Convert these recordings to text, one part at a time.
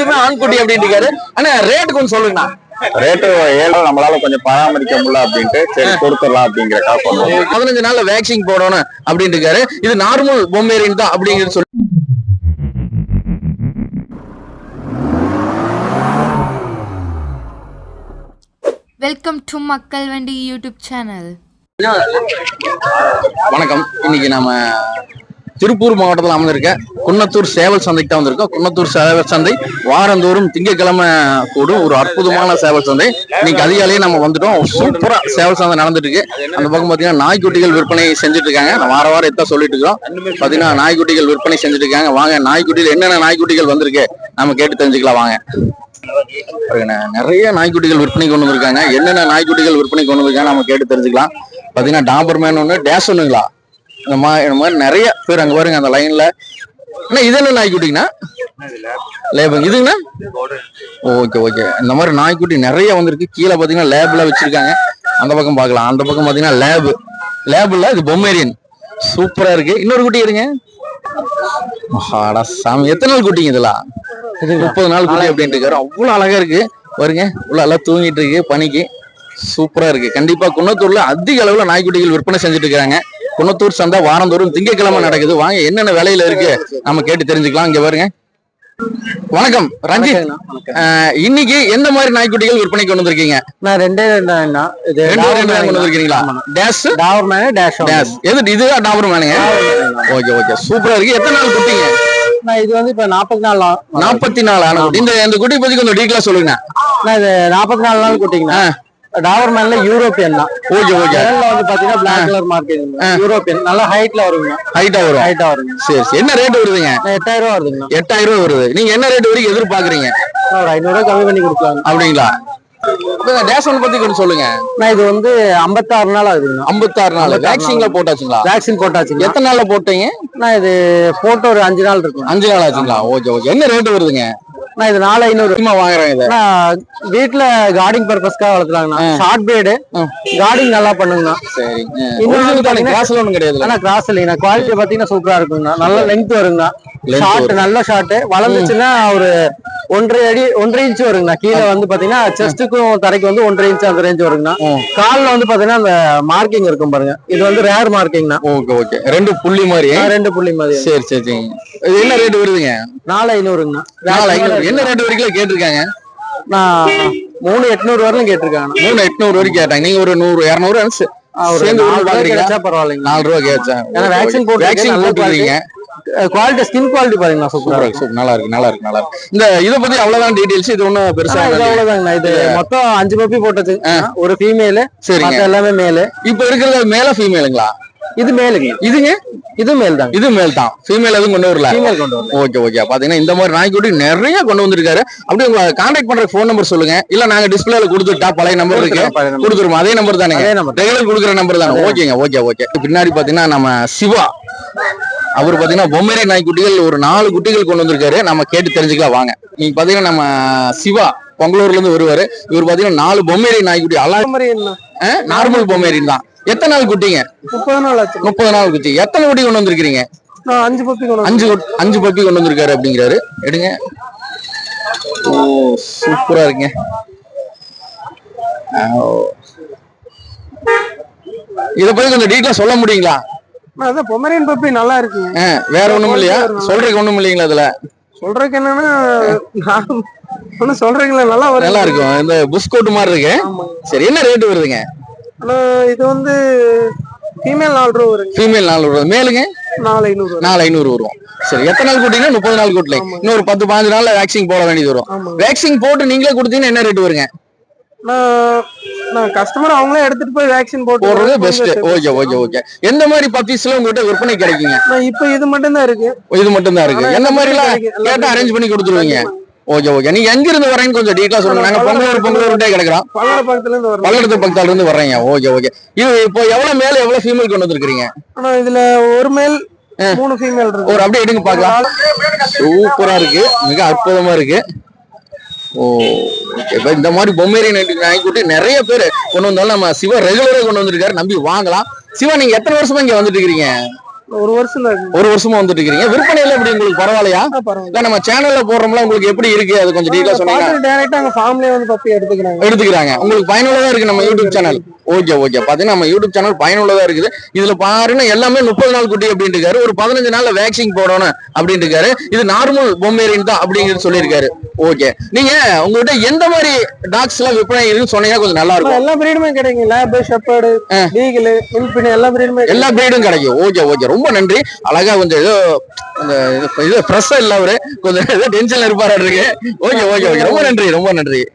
அஞ்சுமே ஆண்குட்டி அப்படின்னு இருக்காரு. ஆனா ரேட் கொஞ்சம் சொல்லுங்கண்ணா. ரேட்டு ஏழு நம்மளால கொஞ்சம் பராமரிக்க முடியல அப்படின்ட்டு சரி கொடுத்துடலாம் அப்படிங்கிறக்காக பண்ணுவோம். பதினஞ்சு நாள்ல வேக்சின் போடணும் அப்படின்னு இருக்காரு. இது நார்மல் பொம்மேரின் தான் அப்படிங்கிறது சொல்லி வெல்கம் டு மக்கள் வண்டி யூடியூப் சேனல் வணக்கம். இன்னைக்கு நாம திருப்பூர் மாவட்டத்தில் அமைந்திருக்க குன்னத்தூர் சேவல் சந்தைக்கு தான் வந்திருக்கோம். குன்னத்தூர் சேவல் சந்தை வாரந்தோறும் திங்கட்கிழமை கூடும். ஒரு அற்புதமான சேவல் சந்தை. இன்னைக்கு அதிகாலையே நம்ம வந்துட்டோம். சூப்பரா சேவல் சந்தை நடந்துட்டு இருக்கு அந்த பக்கம் பாத்தீங்கன்னா நாய்க்குட்டிகள் விற்பனை செஞ்சுட்டு இருக்காங்க நான் வார வாரம் எத்தான் சொல்லிட்டு இருக்கோம் பாத்தீங்கன்னா நாய்க்குட்டிகள் விற்பனை செஞ்சுட்டு இருக்காங்க வாங்க நாய்க்குட்டிகள் என்னென்ன நாய்க்குட்டிகள் வந்திருக்கு நம்ம கேட்டு தெரிஞ்சுக்கலாம். வாங்க. நிறைய நாய்க்குட்டிகள் விற்பனை கொண்டு வந்திருக்காங்க. என்னென்ன நாய்க்குட்டிகள் விற்பனை கொண்டு வந்திருக்காங்க நம்ம கேட்டு தெரிஞ்சுக்கலாம். பாத்தீங்கன்னா டாபர்மேன் ஒன்று டேஷ் ஒன்றுங்களா இந்த மாதிரி இந்த மாதிரி நிறைய பேர் அங்க பாருங்க அந்த லைன்ல அண்ணா இது என்ன நாய்க்குட்டிங்கண்ணா? லேபுங்க இதுங்கண்ணா? Okay okay. இந்த மாதிரி நாய்க்குட்டி நிறைய வந்திருக்கு. கீழே பாத்தீங்கன்னா லேப்ல வச்சிருக்காங்க. அந்த பக்கம் பார்க்கலாம். அந்த பக்கம் பாத்தீங்கன்னா லேபு லேபுல இது பொம்மேரியன். சூப்பரா இருக்கு. இன்னொரு குட்டி இருங்க. ஆடா சாமி. எத்தனை நாள் குட்டிங்க இதெல்லாம்? முப்பது நாள் குட்டி அப்படின்ட்டு இருக்காரு. அவ்வளவு அழகா இருக்கு. பாருங்க உள்ள எல்லாம் தூங்கிட்டு இருக்கு பனிக்கு. சூப்பரா இருக்கு. கண்டிப்பா குன்னத்தூர்ல அதிக அளவுல நாய்க்குட்டிகள் விற்பனை செஞ்சுட்டு இருக்காங்க குன்னத்தூர் சந்தை வாரந்தோறும் திங்கட்கிழமை நடக்குது. வாங்க என்னென்ன விலையில இருக்கு? நம்ம கேட்டு தெரிஞ்சுக்கலாம். இங்க பாருங்க. வணக்கம் ரஞ்சித். இன்னைக்கு எந்த மாதிரி நாய்க்குட்டிகள் விற்பனை கொண்டு வந்திருக்கீங்க? நான் ரெண்டே ரெண்டு. இது கொண்டு வந்திருக்கீங்களா? டேஷ் டாவர் மேனு டேஷ் டேஷ் எது இதுதான் டாபர் மேனுங்க ஓகே ஓகே. சூப்பரா இருக்கு. எத்தனை நாள் குட்டிங்க? நான் இது வந்து இப்ப நாற்பத்தி நாலு நாள். நாற்பத்தி நாலு ஆன இந்த குட்டி பத்தி கொஞ்சம் டீட்டெயிலா சொல்லுங்க நான் இது நாற்பத்தி நாலு நாள் குட்டிங்கண்ணா. டாவர் மேன்ல யூரோப்பியன் தான். Okay okay. விரல்ல வந்து பாத்தீங்கன்னா பிளாக் கலர் மார்க் யூரோப்பியன் நல்லா ஹைட்ல வருங்க. ஹைட்டா வரும். ஹைட்டா வருங்க. சரி சரி. என்ன ரேட் வருதுங்க? எட்டாயிரம் ரூபா வருதுங்கண்ணா எட்டாயிரம் ரூபாய் வருது. நீங்க என்ன ரேட் வரைக்கும் எதிர்பார்க்கறீங்க? ஒரு ஐநூறு ரூபா கம்மி பண்ணி கொடுக்கலாம் அப்படிங்களா? டேஷ் ஒன் பத்தி கொஞ்சம் சொல்லுங்க. நான் இது வந்து ஐம்பத்தாறு நாள் ஆகுதுங்கண்ணா ஐம்பத்தாறு நாள். 56 வேக்சின்ல போட்டாச்சுங்களா? வேக்சின் போட்டாச்சுங்க. எத்தனை நாள்ல போட்டீங்க? நான் இது போட்டு ஒரு அஞ்சு நாள் இருக்கும். அஞ்சு நாள் ஆச்சுங்களா? Okay okay. என்ன ரேட் வருதுங்க? நான் இது நாலு ஐநூறு. வாங்குறேன் இதை. நான் வீட்டுல கார்டிங் பர்பஸ்க்காக வளர்த்துறாங்கண்ணா. ஷார்ட் பிரேடு கார்டிங் நல்லா பண்ணுங்கண்ணா. சரி ஒண்ணும் கிடையாது ஆனா கிராஸ் இல்லைங்கண்ணா குவாலிட்டி பாத்தீங்கன்னா சூப்பரா இருக்குங்கண்ணா. நல்ல லென்த் வருங்கண்ணா. ஷார்ட் நல்ல ஷார்ட் வளர்ந்துச்சுன்னா ஒரு ஒன்றரை அடி ஒன்றரை இன்ச் வருங்கண்ணா. கீழே வந்து பாத்தீங்கன்னா செஸ்ட்டுக்கும் தரைக்கு வந்து ஒன்றரை இன்ச் அந்த ரேஞ்ச் வருங்கண்ணா. கால்ல வந்து பாத்தீங்கன்னா அந்த மார்க்கிங் இருக்கும் பாருங்க. இது வந்து ரேர் மார்க்கிங்ண்ணா ஓகே ஓகே. ரெண்டு புள்ளி மாதிரி? ரெண்டு புள்ளி மாதிரி. சரி சரி என்ன ரேட் வருதுங்க? நாலு ஐநூறுங்கண்ணா. நாலு ஐநூறு. என்ன ரேட் வரைக்கும் கேட்டிருக்காங்க? நான் மூணு எட்நூறு வரலும் கேட்டிருக்காங்க. மூணு எட்நூறு வரைக்கும் கேட்டாங்க. நீங்க ஒரு நூறு இரநூறு சேர்ந்து கிடைச்சா பரவாயில்லைங்க. நாலு ரூபா கேச்சா ஏன்னா வேக்சின் போட்டு வேக்சின் போட்டுருக்கீங்க குவாலிட்டி ஸ்கின் குவாலிட்டி பாருங்கண்ணா சூப்பரா இருக்கு, நல்லா இருக்கு நல்லா இருக்கு நல்லா இருக்கு. இந்த இத பத்தி அவ்வளவுதான் டீடைல்ஸ் இது ஒண்ணும் பெருசா இது இல்ல. அவ்வளவுதாங்கண்ணா இது மொத்தம் அஞ்சு பப்பி போட்டது ஒரு ஃபீமேலு மத்த எல்லாமே மேலு இப்ப இருக்கிறது மேல ஃபீமேலுங்களா இது மேலுங்க இதுங்க இது மேல் தாங்க. இது மேல் தான். ஃபீமேல் எதுவும் கொண்டு வரல. ஃபீமேல் கொண்டு வரல. ஓகே ஓகே பாத்தீங்கன்னா இந்த மாதிரி நாய்க்குட்டி நிறைய கொண்டு வந்திருக்காரு. அப்படியே உங்க கான்டாக்ட் பண்ற ஃபோன் நம்பர் சொல்லுங்க. இல்ல நாங்க டிஸ்பிளேல கொடுத்துட்டா பழைய நம்பர் இருக்கு. கொடுத்துருவோம் அதே நம்பர் தானே. ரெகுலர் கொடுக்குற நம்பர் தானே. ஓகேங்க ஓகே ஓகே பின்னாடி பாத்தீங்கன்னா நம்ம சிவா. அவர் பாத்தீங்கன்னா பொம்மேரி நாய்க்குட்டிகள் ஒரு நாலு குட்டிகள் கொண்டு வந்திருக்காரு. நம்ம கேட்டு தெரிஞ்சுக்கலாம் வாங்க. நீங்க பாத்தீங்கன்னா நம்ம சிவா பொங்கலூர்ல இருந்து வருவாரு. இவர் பாத்தீங்கன்னா நாலு பொம்மேரி நாய்க்குட்டி அலா நார்மல் பொம்மேரின் தான் எத்தனை நாள் குட்டிங்க? முப்பது நாள் ஆச்சு. முப்பது நாள் குட்டி. எத்தனை குட்டி கொண்டு வந்திருக்கீங்க அஞ்சு பப்பி கொண்டு அஞ்சு அஞ்சு பப்பி கொண்டு வந்திருக்காரு அப்படிங்கிறாரு. எடுங்க. ஓ சூப்பரா இருக்குங்க. இத பத்தி கொஞ்சம் டீட்டெயிலா சொல்ல முடியுங்களா? அதான் பொமரியன் பப்பி நல்லா இருக்குங்க. வேற ஒண்ணும் இல்லையா? சொல்றதுக்கு ஒண்ணும் இல்லைங்களா இதுல? சொல்றதுக்கு என்னன்னா ஒன்னும் சொல்றீங்களா? நல்லா நல்லா இருக்கும். இந்த புஸ்கோட் மாதிரி இருக்கு. சரி என்ன ரேட் வருதுங்க? இது வந்து ஃபீமேல் நாலு ரூபா வருங்க. ஃபீமேல் நாலு வருது மேலுங்க? நாலு ஐநூறு நாலு ஐநூறு வரும். சரி எத்தனை நாள் கூட்டிங்கன்னா? முப்பது நாள் கூட்டல. இன்னொரு பத்து பாஞ்சு நாள்ல வேக்சின் போட வேண்டியது வரும். வேக்சின் போட்டு நீங்களே கொடுத்தீங்கன்னா என்ன ரேட் வருங்க? நான் நான் கஸ்டமர் அவங்களே எடுத்துட்டு போய் வேக்சின் போட்டு போடுறது பெஸ்ட் ஓகே ஓகே ஓகே. எந்த மாதிரி பப்பீஸ்ல உங்ககிட்ட விற்பனை கிடைக்குங்க? இப்போ இது மட்டும் தான் இருக்கு. இது மட்டும் தான் இருக்கு எல்லாமே மாதிரி எல்லாம் கேட்டா அரேஞ்ச் பண்ணி கொடுத்துருவீங்க. ஓகே ஓகே நீங்க எங்க இருந்து வரீங்கன்னு கொஞ்சம் டீட்டெயிலா சொல்லுங்க. நாங்க பொங்கலூர் பொங்கலூர்ட்டே கிடக்குறோம் பல்லட பக்கத்துல இருந்து வரணும் பல்லடத்து பக்கத்தால இருந்து வர்றீங்க. ஓகே ஓகே இது இப்போ எவ்வளவு மேல எவ்வளவு ஃபீமேல் கொண்டு வந்திருக்கீங்க ஆனா இதுல ஒரு மேல் மூணு ஃபீமேல் இருக்கு. ஒரு அப்படியே எடுங்க பார்க்கலாம். சூப்பரா இருக்கு. மிக அற்புதமா இருக்கு. ஓ. இப்ப இந்த மாதிரி பொம்மேரி நாய்க்குட்டி நிறைய பேர் கொண்டு வந்தாலும் நம்ம சிவா ரெகுலரா கொண்டு வந்திருக்காரு. நம்பி வாங்கலாம். சிவா நீங்க எத்தனை வருஷமா இங்க வந்துட்டு இருக்கீங்க ஒரு வருஷம் ஒரு வருஷமா வந்துட்டு இருக்கீங்க. விற்பனையில எப்படி உங்களுக்கு பரவாயில்லையா? இல்ல நம்ம சேனல்ல போடுறோம்ல உங்களுக்கு எப்படி இருக்கு? அது கொஞ்சம் டீட்டெயிலா சொன்னீங்க டேரக்டா அங்க ஃபார்ம்லயே வந்து பப்பி எடுத்துக்கிறாங்க. எடுத்துக்கிறாங்க. உங்களுக்கு பயனுள்ளதா இருக்கு நம்ம யூடியூப் சேனல் ஓகே ஓகே பாத்தீங்கன்னா நம்ம யூடியூப் சேனல் பயனுள்ளதா இருக்குது. இதுல பாருங்க எல்லாமே முப்பது நாள் குட்டி அப்படின்னு இருக்காரு. ஒரு பதினஞ்சு நாள்ல வேக்சின் போடணும் அப்படின்னு இருக்காரு. இது நார்மல் பொம்மேரியன் தான் அப்படிங்கிறது சொல்லியிருக்காரு. ஓகே நீங்க உங்ககிட்ட எந்த மாதிரி டாக்ஸ் எல்லாம் விற்பனை இருக்குன்னு சொன்னீங்கன்னா கொஞ்சம் நல்லா இருக்கும். எல்லா பிரீடுமே கிடைக்கும் லேப் ஷெப்பர்டு பீகிள் எல்லா பிரீடுமே எல்லா பிரீடும் கிடைக்கும். ஓகே ஓகே ரொம்ப நன்றி. அழகா கொஞ்சம் ஏதோ அந்த இது- ஃப்ரெஷ்ஷா இல்ல அவரு. கொஞ்சம் ஏதோ டென்ஷன்ல இருப்பாரு இருக்கு ஓகே ஓகே ஓகே. ரொம்ப நன்றி ரொம்ப நன்றி.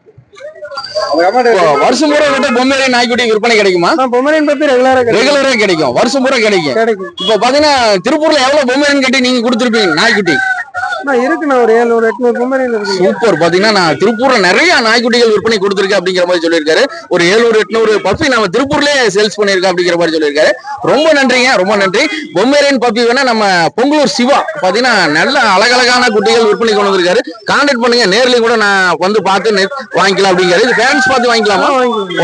வருஷம் பூரா கிட்ட பொம்மை நாய்க்குட்டி விற்பனை கிடைக்குமா? பப்பி ரெகுலரா கிடைக்கும். ரெகுலரா கிடைக்கும். வருஷம் பூரா கிடைக்கும். இப்போ பாத்தீங்கன்னா திருப்பூர்ல எவ்வளவு பொம்மை கட்டி நீங்க கொடுத்துருப்பீங்க நாய்க்குட்டி? இருக்குண்ணா ஒரு ஏழு ஒரு எட்நூறு பொமரின் இருக்கு. சூப்பர் பாத்தீங்கன்னா நான் திருப்பூர்ல நிறைய நாய்க்குட்டிகள் விற்பனை கொடுத்துருக்கேன் அப்படிங்கிற மாதிரி சொல்லியிருக்காரு. ஒரு ஏழுநூறு எட்நூறு பப்பி நம்ம திருப்பூர்லயே சேல்ஸ் பண்ணியிருக்கோம் அப்படிங்கிற மாதிரி சொல்லியிருக்காரு. ரொம்ப நன்றிங்க ரொம்ப நன்றி. பொம்மேரியன் பப்பி வேணா நம்ம பொங்கலூர் சிவா பாத்தீங்கன்னா நல்ல அழகழகான குட்டிகள் விற்பனை கொண்டு வந்திருக்காரு. கான்டாக்ட் பண்ணுங்க நேர்லயும் கூட நான் வந்து பார்த்து நெட் வாங்கிக்கலாம் அப்படிங்கிறாரு. இது ஃபேன்ஸ் பார்த்து வாங்கிக்கலாமா?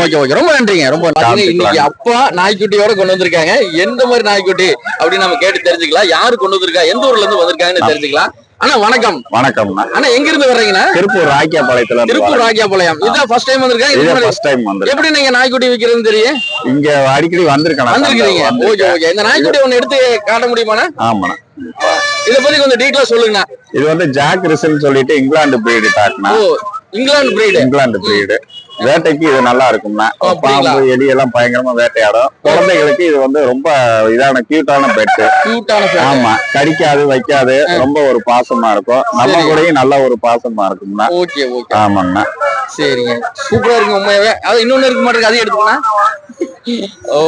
ஓகே ஓகே ரொம்ப நன்றிங்க ரொம்ப. இன்னைக்கு அப்பா நாய்க்குட்டியோட கொண்டு வந்திருக்காங்க. எந்த மாதிரி நாய்க்குட்டி அப்படின்னு நம்ம கேட்டு தெரிஞ்சுக்கலாம். யாரு கொண்டு வந்திருக்கா? எந்த ஊர்ல இருந்து வந்திருக்காங்கன்னு தெரிஞ்சுக்கலாம். அண்ணா வணக்கம். வணக்கம்ண்ணா அண்ணா எங்க இருந்து வர்றீங்கண்ணா திருப்பூர் ராக்கியாபாளையத்துல திருப்பூர். ராக்கியாபாளையம். இதான் ஃபர்ஸ்ட் டைம் வந்திருக்கேன் இதே ஃபர்ஸ்ட் டைம் வந்து எப்படி நீங்க நாய்க்குட்டி விக்கிறதுன்னு தெரியும் இங்க அடிக்கடி வந்திருக்கேன் வந்திருக்கீங்க ஓகே ஓகே. இந்த நாய்க்குட்டி ஒண்ணு எடுத்து காட்ட முடியுமாண்ணா ஆமாண்ணா இத பத்தி கொஞ்சம் டீட்டெயிலா சொல்லுங்கண்ணா. இது வந்து ஜாக் ரிசல் சொல்லிட்டு இங்கிலாந்து பிரீடு டாக்னா இங்கிலாந்து பிரீடு இங்கிலாந்து பிரீடு வேட்டைக்கு இது நல்லா இருக்கும்னா? பாம்பு எலி எல்லாம் பயங்கரமா வேட்டையாடும். குழந்தைகளுக்கு இது வந்து ரொம்ப இதான கியூட்டான பெட்டு ஆமா கடிக்காது வைக்காது ரொம்ப ஒரு பாசமா இருக்கும். நம்ம. கூடயும் நல்ல ஒரு பாசமா இருக்கும்னா ஆமாங்கண்ணா சரிங்க. சூப்பரா இருக்கு உண்மையாவே. அது இன்னொன்னு இருக்க மாட்டேங்குது அதையும் எடுத்துக்கணும் ஓ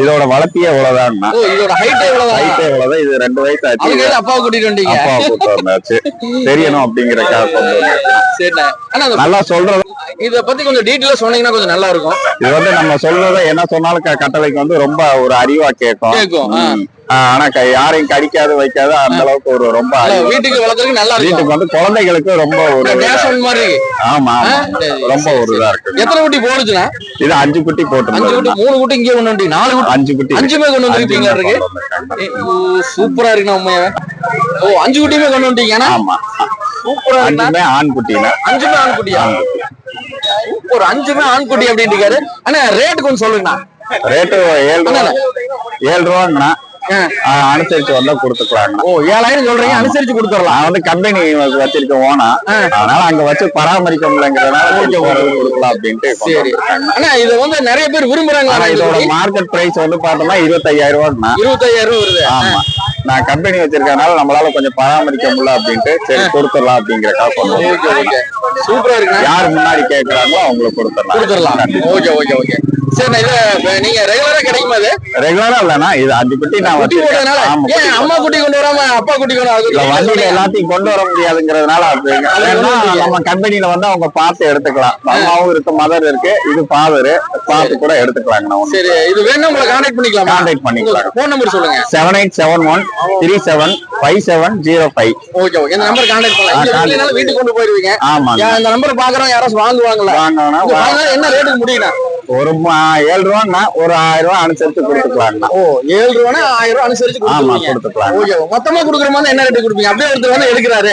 இதோட வளர்த்தியே இவ்வளவுதான்ண்ணா ஓ இதோட ஹைட் எவ்வளவுதான்? ஹைட்டே இவ்வளவுதான் இது ரெண்டு வயசு ஆச்சு. அப்பாவை கூட்டிட்டு வந்தீங்க அப்பா கூட்டு வந்தாச்சு. தெரியணும் வந்தேன் சரிண்ணா. ஆனா நல்லா சொல்றது. இத பத்தி கொஞ்சம் டீட்டெயிலா சொன்னீங்கன்னா கொஞ்சம் நல்லா இருக்கும். இது வந்து நம்ம சொல்றத என்ன சொன்னாலும் கட்டளைக்கு வந்து ரொம்ப ஒரு அறிவா கேட்கும். கேட்கும் ஆனா யாரையும் கடிக்காது வைக்காது அந்த அளவுக்கு ஒரு ரொம்ப. வீட்டுக்கு வளர்க்கறதுக்கு நல்லா வீட்டுக்கு வந்து குழந்தைகளுக்கு ரொம்ப ஒரு மாதிரி. ஆமா ரொம்ப ஒரு இதா இருக்கு. எத்தனை குட்டி போடுச்சுண்ணா இது அஞ்சு குட்டி அஞ்சு குட்டி போட்டு மூணு குட்டி இங்கே கொண்டு வந்துட்டீங்க நாலு குட்டி. அஞ்சு குட்டி. அஞ்சுமே கொண்டு வந்திருக்கீங்களா இருக்கு? சூப்பரா இருக்குண்ணா உண்மையாவே. ஓ அஞ்சு குட்டியுமே கொண்டு வந்துட்டீங்கன்னா ஆமா. சூப்பரா அஞ்சுமே ஆண் குட்டினா அஞ்சுமே ஆண் குட்டியா? ஒரு அஞ்சுமே ஆண் குட்டி அப்படின்னு இருக்காரு. அண்ணா ரேட் கொஞ்சம் சொல்லுங்கண்ணா. ரேட்டு ஏழு ரூபா ஏழு ரூபாங்கண்ணா. அனுசரிச்சு வந்தா கொடுத்துக்கலாங்கண்ணா. ஓ ஏழாயிரம் சொல்றீங்க அனுசரிச்சு கொடுத்துடலாம். நான் வந்து கம்பெனி வச்சிருக்க ஓனா. அதனால அங்க வச்சு பராமரிக்க முடியலங்கிறதுனால கொடுக்கலாம் அப்படின்ட்டு சரி. அண்ணா இத வந்து நிறைய பேர் விரும்புறாங்க. ஆனா இதோட மார்க்கெட் பிரைஸ் வந்து பார்த்தோம்னா இருபத்தையாயிரம் ரூபாய்ண்ணா இருபத்தாயிரம் ரூபாய் வருது ஆமா. நான் கம்பெனி வச்சிருக்கனால நம்மளால கொஞ்சம் பராமரிக்க முடியல அப்படின்ட்டு சரி கொடுத்துடலாம் அப்படிங்கறக்காக ஓகே சூப்பரா இருக்குண்ணா. யார் முன்னாடி கேக்குறாங்களோ அவங்களுக்கு கொடுத்துடலாம். கொடுத்துடலாம். Okay okay okay. சரி இத நீங்க ரெகுலரா கிடைக்குமா அது ரெகுலரா இல்லனா இது அஞ்சு குட்டி நான் குட்டி ஆமா, ஏன் அம்மா குட்டி கொண்டு வராம அப்பா குட்டி கொண்டு வண்டியில எல்லாத்தையும் கொண்டு வர முடியாதுங்கிறதுனால நம்ம கம்பெனில வந்து அவங்க பார்த்து எடுத்துக்கலாம். அம்மாவும் இருக்கு மதர் இருக்கு. இது ஃபாதர் பார்த்து கூட எடுத்துக்கலாங்க நான் சரி இது வேணும் உங்களை கான்டாக்ட் பண்ணிக்கலாமா? கான்டாக்ட் பண்ணிக்கலாம். ஃபோன் நம்பர் சொல்லுங்க. Seven eight seven one three seven five seven zero five okay okay இந்த நம்பர் கான்டாக்ட் பண்ணலாம். வீட்டுக்கு கொண்டு போயிருவீங்க. யா, இந்த நம்பர் பாக்குறோம் வாங்கினா இது வாங்கினா என்ன ரேட்டுக்கு முடியும்னா ஒரு ஏழு ரூபான்னா ஒரு ஆயிரம் ரூபாய் அனுசரிச்சு கொடுத்துக்கலாங்கண்ணா ஓ ஏழு ரூபானா ஆயிரம் ரூபாய் அனுசரிச்சு ஆமா கொடுத்துக்கலாம். ஓகே மொத்தமா கொடுக்குற மாதிரி என்ன ரேட்டு கொடுப்பீங்க? அப்படியே ஒருத்தர் வந்து எடுக்கிறாரு.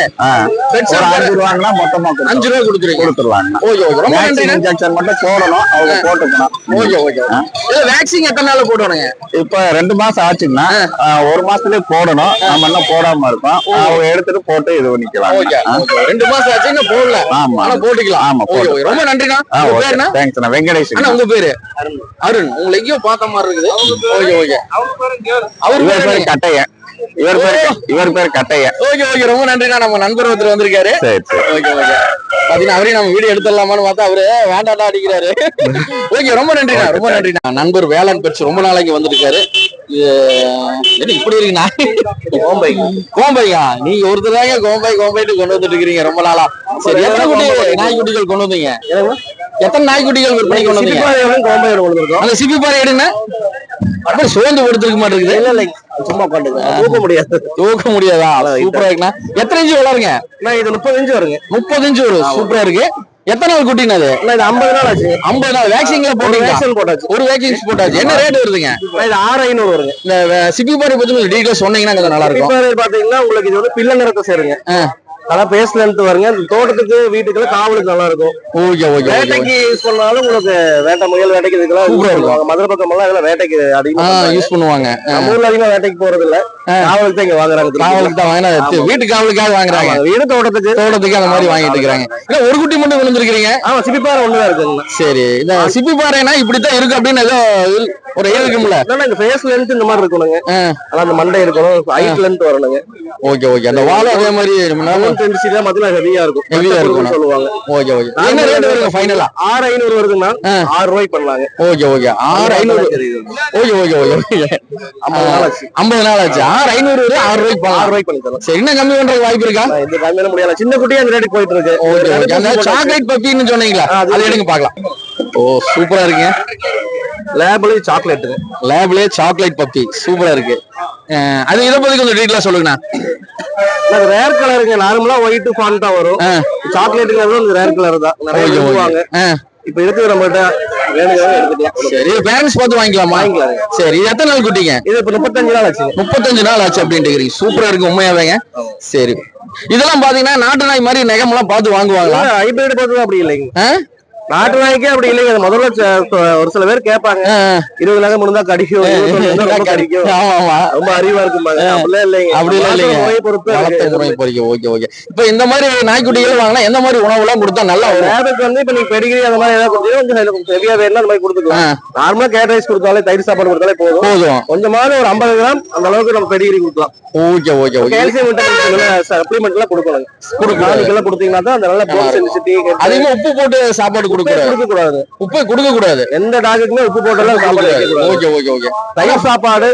அஞ்சு ரூபாங்கன்னா மொத்தமா அஞ்சு ரூபாய் கொடுத்துருவீங்க கொடுத்துடலாங்கண்ணா ஓகே ஓகே ரொம்ப வேக்சின் நன்றி இன்ஜெக்ஷன் மட்டும் போடணும் அவங்க போட்டுக்கணும். ஓகே ஓகே இது வேக்சின் எத்தனை நாள்ல போடணுங்க இப்ப ரெண்டு மாசம் ஆச்சுங்கன்னா ஆ, ஒரு மாசத்துலயே போடணும். நம்ம இன்னும் போடாம இருக்கோம். அவங்க எடுத்துட்டு போட்டு இது பண்ணிக்கலாம். ரெண்டு மாசம் ஆச்சு இன்னும் போடல. ஆமா. போட்டுக்கலாம். ஆமா, ரொம்ப நன்றிண்ணா. ஆ உங்க ஓகே. பேருண்ணா தேங்க்ஸ் அண்ணா. வெங்கடேஷ். பேரு? அருண். உங்களை எங்கேயோ பார்த்த மாதிரி இருக்குது. Okay okay. அவர் இவர் பேரு பேர் கட்டையன் இவர் பேர் இவர் பேர் கட்டையன் ஓகே ஓகே. ரொம்ப நன்றிண்ணா. நம்ம நண்பர் ஒருத்தர் வந்திருக்காரு. சரி சரி. Okay okay. பாத்தீங்கன்னா அவரையும் நம்ம வீடியோ எடுத்துடலாமான்னு பார்த்தா அவரு வேண்டாண்டா அடிக்கிறாரு. ஓகே ரொம்ப நன்றிண்ணா. ரொம்ப நன்றிண்ணா. நண்பர் வேளாண் பெற்று ரொம்ப நாளைக்கு வந்திருக்காரு. இப்படி இருக்குண்ணா கோம்பை. கோம்பையா? நீங்க ஒருத்தர் தாங்க கோம்பை கோம்பைட்டு கொண்டு வந்துட்டு இருக்கீங்க ரொம்ப நாளா. சரி எத்தனை குட்டி நாய்க்குட்டிகள் கொண்டு வந்தீங்க? எத்தனை நாய்க்குட்டிகள் விற்பனை கொண்டு வந்தீங்க? கோம்பையோட கொண்டு அந்த சிப்பி பாறை எடுங்க அப்படியே சோர்ந்து படுத்துருக்க மாட்டேங்குது இல்ல இல்ல சும்மா பண்ணுங்க தூக்க முடியாது. தூக்க முடியாதா? சூப்பரா இருக்குண்ணா. எத்தனை இன்ச்சு வளருங்க? நான் இது முப்பது இன்ச்சு வருங்க. முப்பது இன்ச்சு வரும். சூப்பரா இருக்கு. எத்தனை நாள் குட்டினா அது இது ஐம்பது நாள் ஆச்சு. ஐம்பது நாள். வேக்சின்ல ஒரு போட்டீங்களா? வேக்சின் போட்டாச்சு. ஒரு வேக்சின்ஸ் போட்டாச்சு. என்ன ரேட் வருதுங்க? இது ஆறு ஐநூறு வருங்க. இந்த சிப்பி பாரி பத்தி டீடைல்ஸ் சொன்னீங்கன்னா கொஞ்சம் நல்லா இருக்கும். பாத்தீங்கன்னா உங்களுக்கு இது வந்து பிள்ளை நிறத்தை சேருங்க. அதான் பேஸ் லென்த் வருங்க தோட்டத்துக்கு வீட்டுக்குள்ள காவலுக்கு நல்லா இருக்கும் ஓகே ஓகே வேட்டைக்கு யூஸ் பண்ணாலும் உங்களுக்கு வேட்டை முயல் வேட்டைக்கு இதுக்கெல்லாம் சூப்பரா இருக்கும். மதுரை பக்கம் எல்லாம் இதெல்லாம் வேட்டைக்கு அதிகமா யூஸ் பண்ணுவாங்க. நம்ம ஊர்ல அதிகமா வேட்டைக்கு போறது இல்ல காவலுக்கு தான் இங்க வாங்குறாங்க. காவலுக்கு தான் வாங்கினா வீட்டு காவலுக்காக வாங்குறாங்க. வீடு தோட்டத்துக்கு. தோட்டத்துக்கு அந்த மாதிரி வாங்கிட்டு இருக்காங்க இல்ல ஒரு குட்டி மட்டும் விழுந்திருக்கிறீங்க ஆமா சிப்பிப்பாறை ஒண்ணுதான் இருக்குங்க. சரி. இந்த சிப்பி பாறைனா இப்படித்தான் இருக்கு அப்படின்னு ஏதோ ஒரு இது இருக்கும்ல. இந்த ஃபேஸ் லென்த் இந்த மாதிரி இருக்கணுங்க. ஆனா அந்த மண்டை இருக்கணும். ஹைட் லென்த் வரணுங்க. Okay okay. அந்த வாழை அதே மாதிரி டென்சிட்டி தான் மத்தியில ஹெவியா இருக்கும். சொல்லுவாங்க. Okay okay. என்ன ரேட் வருங்க ஃபைனலா வருதுன்னா ரூபாய்க்கு பண்ணலாங்க. Okay okay. ஆறு ஐநூறு தெரியுது ஓகே ஓகே ஓகே ஓகே. ஐம்பது நாள் ஆச்சு. ஐம்பது நாள் ஆச்சு. ஆறு ஐநூறு வரை ஆறு ரூபாய்க்கு ஆறு பண்ணலாம். ரூபாய்க்கு பண்ணி தரலாம் சரி இன்னும் கம்மி பண்றதுக்கு வாய்ப்பு இருக்கா? இந்த கம்மியில முடியல சின்ன குட்டியே அந்த ரேட்டுக்கு போயிட்டு இருக்கு ஓகே. ஓகே அந்த சாக்லேட் பப்பின்னு சொன்னீங்களா? அது எடுங்க பார்க்கலாம். ஓ சூப்பரா இருக்குங்க லேபிள் சாக்லேட்டுங்க லேப்லயே சாக்லேட் பப்பி சூப்பரா இருக்கு. அது இதை பத்தி கொஞ்சம் டீட்டெயிலா சொல்லுங்கண்ணா. அது ரேர் கலருங்க நார்மலா ஒயிட் ஃபாண்ட் வரும். சாக்லேட்டுங்கிறது அந்த ரேர் கலர் தான். நிறைய ஆ, இப்ப இருக்கு நம்மகிட்ட சரி பேரண்ட்ஸ் பார்த்து வாங்கிக்கலாமா? வாங்கிக்கலாங்க. சரி இது எத்தனை நாள் குட்டிங்க? இது இப்ப முப்பத்தஞ்சு நாள் ஆச்சுங்க முப்பத்தஞ்சு நாள் ஆச்சு அப்படின்ட்டு சூப்பரா இருக்கு உண்மையாவேங்க. சரி. இதெல்லாம் பாத்தீங்கன்னா நாட்டு நாய் மாதிரி நெகமெல்லாம் பார்த்து வாங்குவாங்களா? ஹைபிரிட் பார்த்து அப்படி இல்லைங்க? நாட்டு நாய்க்கே அப்படி இல்லைங்க. முதல்ல ஒரு சில பேர் கேட்பாங்க. இருபது நகை முடிந்தா கடிக்கும். கடிக்கும். ரொம்ப அறிவா இருக்கும்பாங்க. அப்படிலாம் இல்லைங்க. அப்படிலாம் இல்லைங்க. முறை பொறிக்க ஓகே ஓகே. இப்ப இந்த மாதிரி நாய்க்குட்டிகள் வாங்கினா எந்த மாதிரி உணவு எல்லாம் கொடுத்தா நல்லா வரும்? ரேபிட் வந்து இப்ப நீங்க பெடிகிரி அந்த மாதிரி ஏதாவது கொடுத்தீங்கன்னா கொஞ்சம் ஹெவியா வேணும்னா அந்த மாதிரி கொடுத்துக்கலாம். நார்மலா கேட் ரைஸ் கொடுத்தாலே தயிர் சாப்பாடு கொடுத்தாலே போதும். போதும். கொஞ்சமாவது ஒரு ஐம்பது கிராம் அந்த அளவுக்கு நம்ம பெடிகிரி கொடுக்கலாம். Okay okay okay. சப்ளிமெண்ட் எல்லாம் கொடுக்கணும். எல்லாம் கொடுத்தீங்கன்னா தான் அந்த நல்ல அதிகமா உப்பு போட்டு சாப்பாடு கொடுக்க கூடாது உப்பே கொடுக்க கூடாது எந்த டாக்குமே உப்பு போட்டெல்லாம் சாப்பாடு வைக்க கூடாது ஓகே ஓகே ஓகே. தயிர் சாப்பாடு.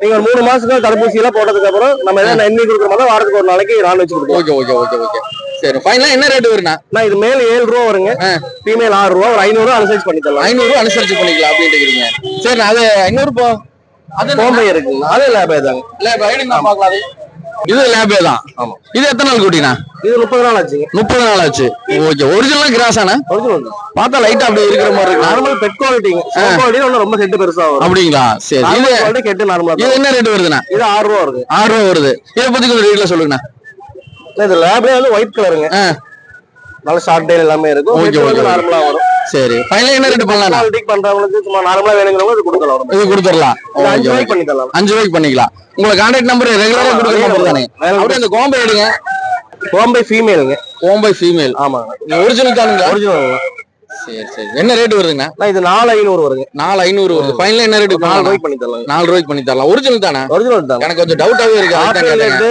நீங்க ஒரு மூணு மாசத்துக்கு தடுப்பூசி எல்லாம் போட்டதுக்கு அப்புறம் நம்ம ஏதாவது எண்ணெய் கொடுக்குற மாதிரி வாரத்துக்கு ஒரு நாளைக்கு நான்வெஜ் கொடுக்கலாம். Okay okay okay okay. சரி ஃபைனலா என்ன ரேட் வருண்ணா? நான் இது மேல ஏழு ரூபா வருங்க. ஃபீமேல் ஆறு ரூபா ஒரு ஐநூறு அனுசரிச்சு பண்ணி தரலாம். ஐநூறு அனுசரிச்சு பண்ணிக்கலாம் அப்படின்ட்டு இருக்கிறீங்க சரி அது ஐநூறு போ அது கோம்பை இருக்குங்க அதே லேபே தாங்க லேப் நான் பார்க்கலாம். இது லேபே தான். ஆமா. இது எத்தனை நாள் குட்டினா? இது முப்பது நாள் ஆச்சுங்க முப்பது நாள் ஆச்சு. ஓகே. ஒரிஜினலா கிராஸ் ஆனா? ஒரிஜினல் பார்த்தா லைட்டா அப்படி இருக்கிற மாதிரி இருக்கு? நார்மல் பெட் குவாலிட்டிங்க குவாலிட்டி ரொம்ப செட்டு பெருசா வரும். அப்படிங்களா? சரி. இது குவாலிட்டி கெட்டு நார்மலா இது என்ன ரேட் வருதுண்ணா? இது ஆறு ரூபா வருது. ஆறு ரூபா வருது. இதை பத்தி கொஞ்சம் ரேட்ல சொல்லுங்கண்ணா. இது லேப்லயே வந்து ஒயிட் கலருங்க நல்ல ஷார்ட் டெயில் எல்லாமே இருக்கும். நார்மலா வரும். சரி. ஃபைனலா என்ன ரேட் பண்ணலாம் குவாலிட்டி பண்றவங்களுக்கு சும்மா நார்மலா வேணுங்கிறவங்க இது கொடுக்கலாம் இது கொடுத்துடலாம். அஞ்சு ரூபாய்க்கு பண்ணி தரலாம் அஞ்சு ரூபாய்க்கு பண்ணிக்கலாம். உங்களை கான்டாக்ட் நம்பர் ரெகுலரா ஆமா, கொடுக்குற அதே நம்பர் தானே. வேற அப்படியே அந்த கோம்பை எடுங்க. கோம்பை ஃபீமேலுங்க கோம்பை ஃபீமேல் ஆமாங்க ஒரிஜினல் தானுங்களா? ஒரிஜினல் சரி சரி. என்ன ரேட் வருதுங்கண்ணா? இது நாலு ஐநூறு வருங்க நாலு ஐநூறு வருது. ஃபைனலா என்ன ரேட் நாலு நாலு ரூபாய்க்கு பண்ணி தரலாம் நாலு ரூபாய்க்கு பண்ணி தரலாம் ஒரிஜினல் தானே? ஒரிஜினல் தான். எனக்கு கொஞ்சம் டவுட்டாவே இருக்கு.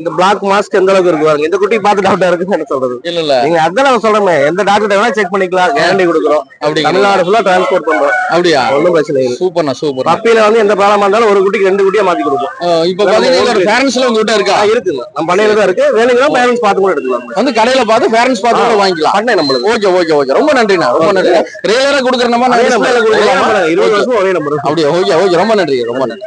இந்த பிளாக் மாஸ்க் எந்த அளவுக்கு இருக்கு பாருங்க. இந்த குட்டி பார்த்து டவுட்டா இருக்குன்னு என்ன சொல்றது? இல்ல இல்ல. நீங்க அதான் நான் சொல்றேன். எந்த டாக்டர் வேணா செக் பண்ணிக்கலாம். கேரண்டி கொடுக்குறோம் அப்படிங்களா? தமிழ்நாடு ஃபுல்லா டிரான்ஸ்போர்ட் பண்றோம். அப்படியா? ஒன்றும் பிரச்சனை இல்லை. சூப்பர்ண்ணா சூப்பர் பப்பியில வந்து எந்த ப்ராப்ளம் இருந்தாலும் ஒரு குட்டிக்கு ரெண்டு குட்டியா மாத்தி கொடுப்போம். இப்ப பாத்தீங்கன்னா பேரண்ட்ஸ்ல உங்ககிட்ட இருக்கா? ஆ, இருக்குங்க. நம்ம பண்ணையில தான் இருக்கு. வேணுங்கன்னா பேரண்ட்ஸ் பார்த்து கூட எடுத்துக்கலாம். வந்து கடையில பார்த்து பேரண்ட்ஸ் பார்த்து கூட வாங்கிக்கலாம். பண்ணை நம்மளுக்கு. Okay okay okay. ரொம்ப நன்றிண்ணா ரொம்ப நன்றி. ரெகுலரா கொடுக்குற நம்ம இருபது வருஷம் ஒரே நம்பர் அப்படியே? Okay okay. ரொம்ப நன்றி ரொம்ப நன்றி.